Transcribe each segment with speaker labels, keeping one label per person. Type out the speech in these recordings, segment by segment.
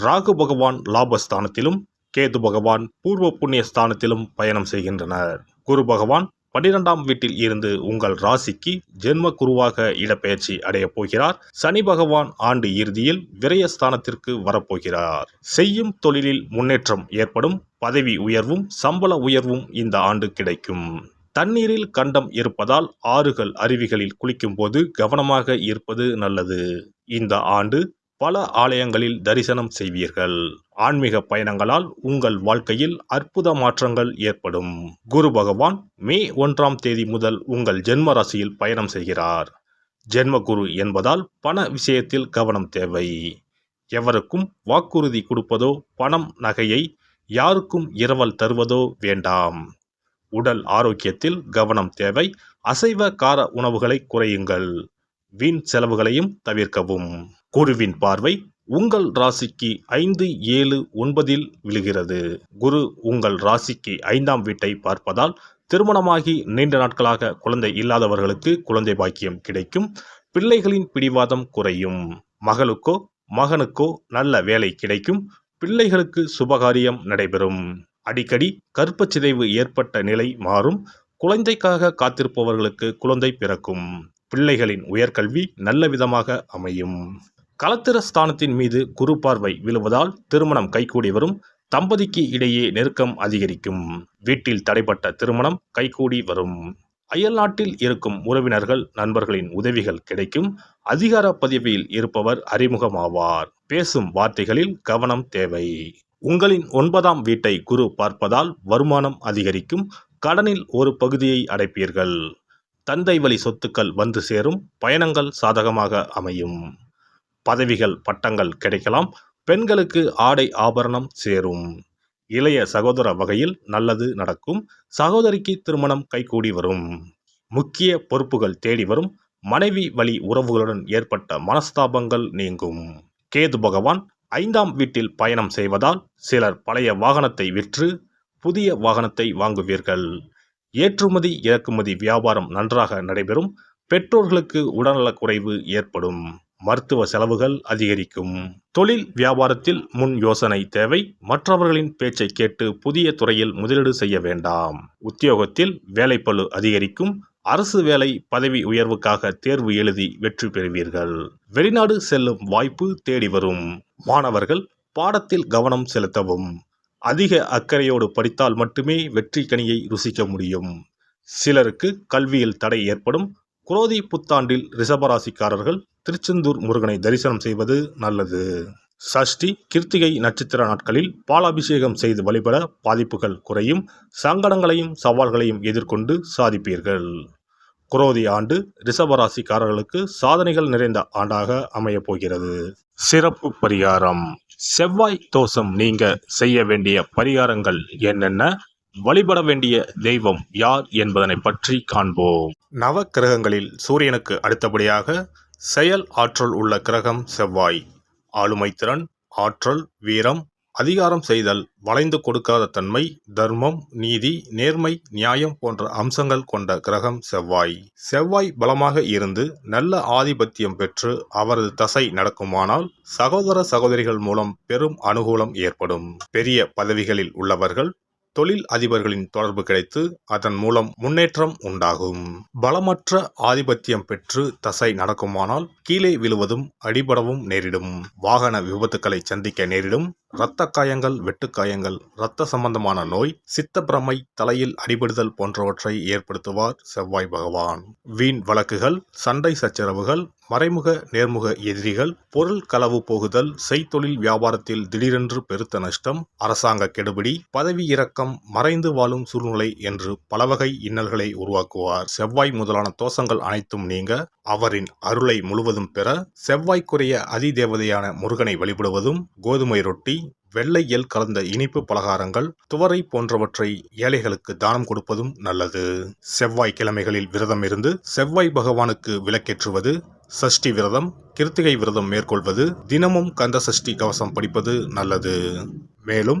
Speaker 1: ராகு பகவான் லாபஸ்தானத்திலும் கேது பகவான் பூர்வ புண்ணிய ஸ்தானத்திலும் பயணம் செய்கின்றனர். குரு பகவான் பன்னிரெண்டாம் வீட்டில் இருந்து உங்கள் ராசிக்கு ஜென்ம குருவாக இடப்பெயர்ச்சி அடையப் போகிறார். சனி பகவான் ஆண்டு இறுதியில் விரயஸ்தானத்திற்கு வரப்போகிறார். செய்யும் தொழிலில் முன்னேற்றம் ஏற்படும் பதவி உயர்வும் சம்பள உயர்வும் இந்த ஆண்டு கிடைக்கும். தண்ணீரில் கண்டம் இருப்பதால் ஆறுகள் அருவிகளில் குளிக்கும் போது கவனமாக இருப்பது நல்லது. இந்த ஆண்டு பல ஆலயங்களில் தரிசனம் செய்வீர்கள். ஆன்மீக பயணங்களால் உங்கள் வாழ்க்கையில் அற்புத மாற்றங்கள் ஏற்படும். குரு பகவான் மே ஒன்றாம் தேதி முதல் உங்கள் ஜென்ம ராசியில் பயணம் செய்கிறார். ஜென்ம குரு என்பதால் பண விஷயத்தில் கவனம் தேவை. எவருக்கும் வாக்குறுதி கொடுப்பதோ பணம் நகையை யாருக்கும் இரவல் தருவதோ வேண்டாம். உடல் ஆரோக்கியத்தில் கவனம் தேவை. அசைவ கார உணவுகளை குறையுங்கள். வீண் செலவுகளையும் தவிர்க்கவும். குருவின் பார்வை உங்கள் ராசிக்கு ஐந்து ஏழு ஒன்பதில் விழுகிறது. குரு உங்கள் ராசிக்கு ஐந்தாம் வீட்டை பார்ப்பதால் திருமணமாகி நீண்ட நாட்களாக குழந்தை இல்லாதவர்களுக்கு குழந்தை பாக்கியம் கிடைக்கும். பிள்ளைகளின் பிடிவாதம் குறையும். மகளுக்கோ மகனுக்கோ நல்ல வேலை கிடைக்கும். பிள்ளைகளுக்கு சுபகாரியம் நடைபெறும். அடிக்கடி கற்பச்சிதைவு ஏற்பட்ட நிலை மாறும். குழந்தைக்காக காத்திருப்பவர்களுக்கு குழந்தை பிறக்கும். பிள்ளைகளின் உயர்கல்வி நல்ல விதமாக அமையும். கலத்திர ஸ்தானத்தின் மீது குரு பார்வை விழுவதால் திருமணம் கைகூடி வரும். தம்பதிக்கு இடையே நெருக்கம் அதிகரிக்கும். வீட்டில் தடைப்பட்ட திருமணம் கைகூடி வரும். அயல்நாட்டில் இருக்கும் உறவினர்கள் நண்பர்களின் உதவிகள் கிடைக்கும். அதிகார பதவியில் இருப்பவர் அறிமுகமாவார். பேசும் வார்த்தைகளில் கவனம் தேவை. உங்களின் ஒன்பதாம் வீட்டை குரு பார்ப்பதால் வருமானம் அதிகரிக்கும். கடனில் ஒரு பகுதியை அடைப்பீர்கள். தந்தை வழி சொத்துக்கள் வந்து சேரும். பயணங்கள் சாதகமாக அமையும். பதவிகள் பட்டங்கள் கிடைக்கலாம். பெண்களுக்கு ஆடை ஆபரணம் சேரும். இளைய சகோதர வகையில் நல்லது நடக்கும். சகோதரிக்கு திருமணம் கைகூடி வரும். முக்கிய பொறுப்புகள் தேடி வரும். மனைவி வழி உறவுகளுடன் ஏற்பட்ட மனஸ்தாபங்கள் நீங்கும். கேது பகவான் ஐந்தாம் வீட்டில் பயணம் செய்வதால் சிலர் பழைய வாகனத்தை விற்று புதிய வாகனத்தை வாங்குவீர்கள். ஏற்றுமதி இறக்குமதி வியாபாரம் நன்றாக நடைபெறும். பெற்றோர்களுக்கு உடல்நலக் குறைவு ஏற்படும். மருத்துவ செலவுகள் அதிகரிக்கும். தொழில் வியாபாரத்தில் முன் யோசனை தேவை. மற்றவர்களின் பேச்சை கேட்டு புதிய துறையில் முதலீடு செய்ய வேண்டாம். உத்தியோகத்தில் வேலைப்பளு அதிகரிக்கும். அரசு வேலை பதவி உயர்வுக்காக தேர்வு எழுதி வெற்றி பெறுவீர்கள். வெளிநாடு செல்லும் வாய்ப்பு தேடி வரும். மாணவர்கள் பாடத்தில் கவனம் செலுத்தவும். அதிக அக்கறையோடு படித்தால் மட்டுமே வெற்றி கனியை ருசிக்க முடியும். சிலருக்கு கல்வியில் தடை ஏற்படும். குரோதி புத்தாண்டில் ரிஷபராசிக்காரர்கள் திருச்செந்தூர் முருகனை தரிசனம் செய்வது நல்லது. சஷ்டி கிருத்திகை நட்சத்திர நாட்களில் பாலாபிஷேகம் செய்து வழிபட பாதிப்புகள் குறையும் சங்கடங்களையும் சவால்களையும் எதிர்கொண்டு சாதிப்பீர்கள். குரோதி ஆண்டு ரிஷபராசிக்காரர்களுக்கு சாதனைகள் நிறைந்த ஆண்டாக அமையப் போகிறது. சிறப்பு பரிகாரம். செவ்வாய் தோஷம் நீங்க செய்ய வேண்டிய பரிகாரங்கள் என்னென்ன? வழிபட வேண்டிய தெய்வம் யார் என்பதனை பற்றி காண்போம். நவ கிரகங்களில் சூரியனுக்கு அடுத்தபடியாக செயல் ஆற்றல் உள்ள கிரகம் செவ்வாய். ஆளுமை திறன் ஆற்றல் வீரம் அதிகாரம் செய்தல் வளைந்து கொடுக்காத தன்மை தர்மம் நீதி நேர்மை நியாயம் போன்ற அம்சங்கள் கொண்ட கிரகம் செவ்வாய். செவ்வாய் பலமாக இருந்து நல்ல ஆதிபத்தியம் பெற்று அவரது தசை நடக்குமானால் சகோதர சகோதரிகள் மூலம் பெரும் அனுகூலம் ஏற்படும். பெரிய பதவிகளில் உள்ளவர்கள் தொழில் அதிபர்களின் தொடர்பு கிடைத்து அதன் மூலம் முன்னேற்றம் உண்டாகும். பலமற்ற ஆதிபத்தியம் பெற்று தசை நடக்குமானால் கீழே விழுவதும் அடிபடவும் நேரிடும். வாகன விபத்துக்களை சந்திக்க நேரிடும். இரத்த காயங்கள் வெட்டுக்காயங்கள் இரத்த சம்பந்தமான நோய் சித்தப்பிரமை தலையில் அடிபடுதல் போன்றவற்றை ஏற்படுத்துவார் செவ்வாய் பகவான். வீண் வழக்குகள் சண்டை சச்சரவுகள் மறைமுக நேர்முக எதிரிகள் பொருள் களவு போகுதல் செய்தொழில் வியாபாரத்தில் திடீரென்று பெருத்த நஷ்டம் அரசாங்க கெடுபிடி பதவி இறக்கம் மறைந்து வாழும் சூழ்நிலை என்று பலவகை இன்னல்களை உருவாக்குவார். செவ்வாய் முதலான தோஷங்கள் அனைத்தும் நீங்க அவரின் அருளை முழுவதும் பெற செவ்வாய்க்குரிய அதிதேவதையான முருகனை வழிபடுவதும் கோதுமை ரொட்டி வெள்ளை எல் கலந்த இனிப்பு பலகாரங்கள் துவரை போன்றவற்றை ஏழைகளுக்கு தானம் கொடுப்பதும் நல்லது. செவ்வாய் கிழமைகளில் விரதம் இருந்து செவ்வாய் பகவானுக்கு விளக்கேற்றுவது சஷ்டி விரதம் கிருத்திகை விரதம் மேற்கொள்வது தினமும் கந்த சஷ்டி கவசம் படிப்பது நல்லது. மேலும்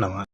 Speaker 1: naman.